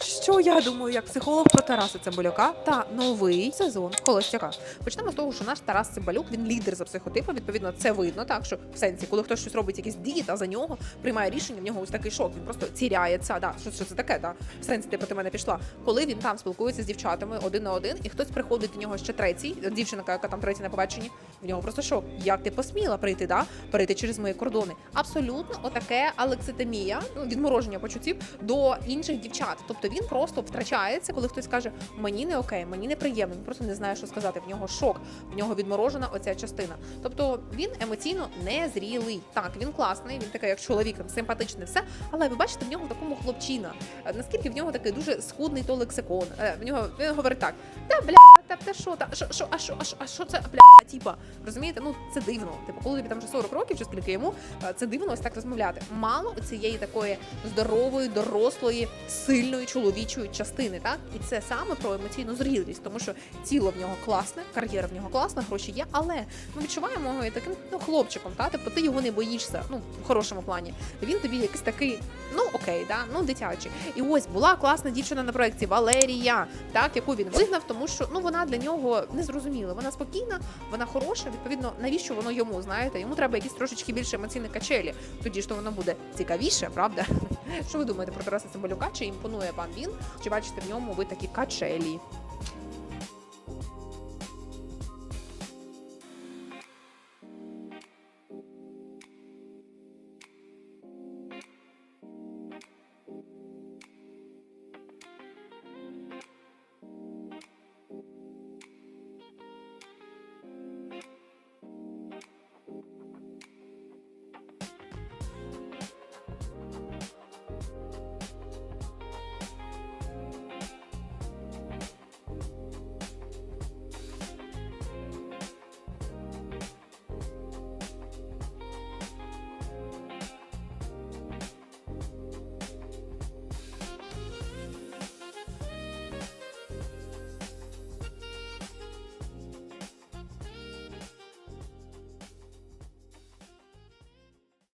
She's Що я думаю, як психолог про Тараса Цимбалюка та новий сезон Холостяка? Почнемо з того, що наш Тарас Цимбалюк він лідер за психотипом. Відповідно, це видно. Так що в сенсі, коли хтось щось робить, якісь дії та за нього приймає рішення, в нього ось такий шок. Він просто ціряється. Да, що, що це таке? Да? В сенсі ти проти мене пішла. Коли він там спілкується з дівчатами один на один, і хтось приходить до нього ще третій, дівчинка, яка там третя на побаченні, в нього просто шок. Як ти посміла прийти, да? перейти через мої кордони? Абсолютно отаке алекситемія, ну відмороження почуттів до інших дівчат. Тобто він просто втрачається, коли хтось каже, мені не окей, мені неприємно, він просто не знає, що сказати. В нього шок, в нього відморожена оця частина. Тобто він емоційно незрілий. Так, він класний, він такий, як чоловік, симпатичний, все. Але ви бачите, в нього такому хлопчина. Е, Наскільки в нього такий дуже схудний то лексикон. Е, В нього він говорить так: та бля, та та що, та що, що, а що, а що, а що це бля, типа, розумієте? Ну це дивно. Типу, коли тобі там вже 40 років, чи скільки йому, е, це дивно ось так розмовляти. Мало цієї такої здорової, дорослої, сильної чоловічої частини, так і це саме про емоційну зрілість, тому що тіло в нього класне, кар'єра в нього класна, гроші є, але ми відчуваємо його і таким ну хлопчиком, та тобто ти його не боїшся, ну в хорошому плані. Він тобі якийсь такий, ну окей, да, ну дитячий. І ось була класна дівчина на проєкті Валерія, так яку він вигнав, тому що ну вона для нього не зрозуміла. Вона спокійна, вона хороша. Відповідно, навіщо воно йому? Знаєте, йому треба якісь трошечки більше емоційні качелі. Тоді ж то воно буде цікавіше, правда? Що ви думаєте про Тараса Цимбалюка? Чи імпонує вам він? Чи бачите в ньому ви такі качелі?